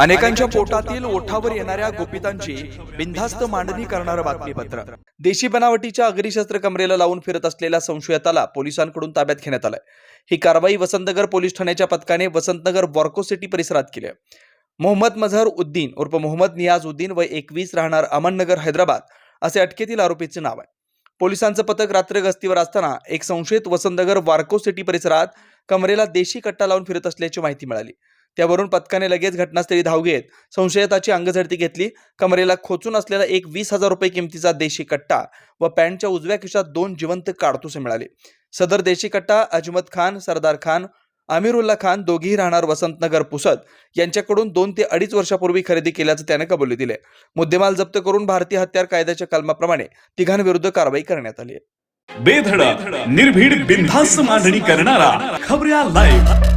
अनेकांच्या पोटातील ओठावर येणाऱ्या गोपितांची बिनधास्त मांडणी करणारं बातमीपत्र. देशी बनावटीच्या अग्निशस्त्र कमरेला लावून फिरत असलेल्या संशयताला पोलिसांकडून ताब्यात घेण्यात आलंय. ही कारवाई वसंतनगर पोलीस ठाण्याच्या पथकाने वसंतनगर वॉर्को सिटी परिसरात केली आहे. मोहम्मद मझहर उद्दीन उर्फ मोहम्मद नियाज उद्दीन वय एकवीस राहणार अमननगर हैदराबाद असे अटकेतील आरोपीचे नाव आहे. पोलिसांचं पथक रात्र गस्तीवर असताना एक संशयित वसंतनगर वार्को सिटी परिसरात कमरेला देशी कट्टा लावून फिरत असल्याची माहिती मिळाली. त्यावरून पथकाने लगेच घटनास्थळी धाव घेत संशयिताची अंगझडती घेतली. कमरेला खोचून असलेला एक वीस हजार रुपये किमतीचा देशी कट्टा व पॅन्टच्या उजव्या खिशात दोन जिवंत काडतुसे मिळाले. सदर देशी कट्टा अजमत खान सरदार खान आमिरुल्ला खान दोघेही राहणार वसंतनगर पुसद. यांच्याकडून दोन ते अडीच वर्षापूर्वी खरेदी केल्याचं त्याने कबुली दिले. मुद्देमाल जप्त करून भारतीय हत्यार कायद्याच्या कलमाप्रमाणे तिघांविरुद्ध कारवाई करण्यात आली बेधड निर्भीड बिनधास्त मांडणी करणारा खबऱ्या लाईव्ह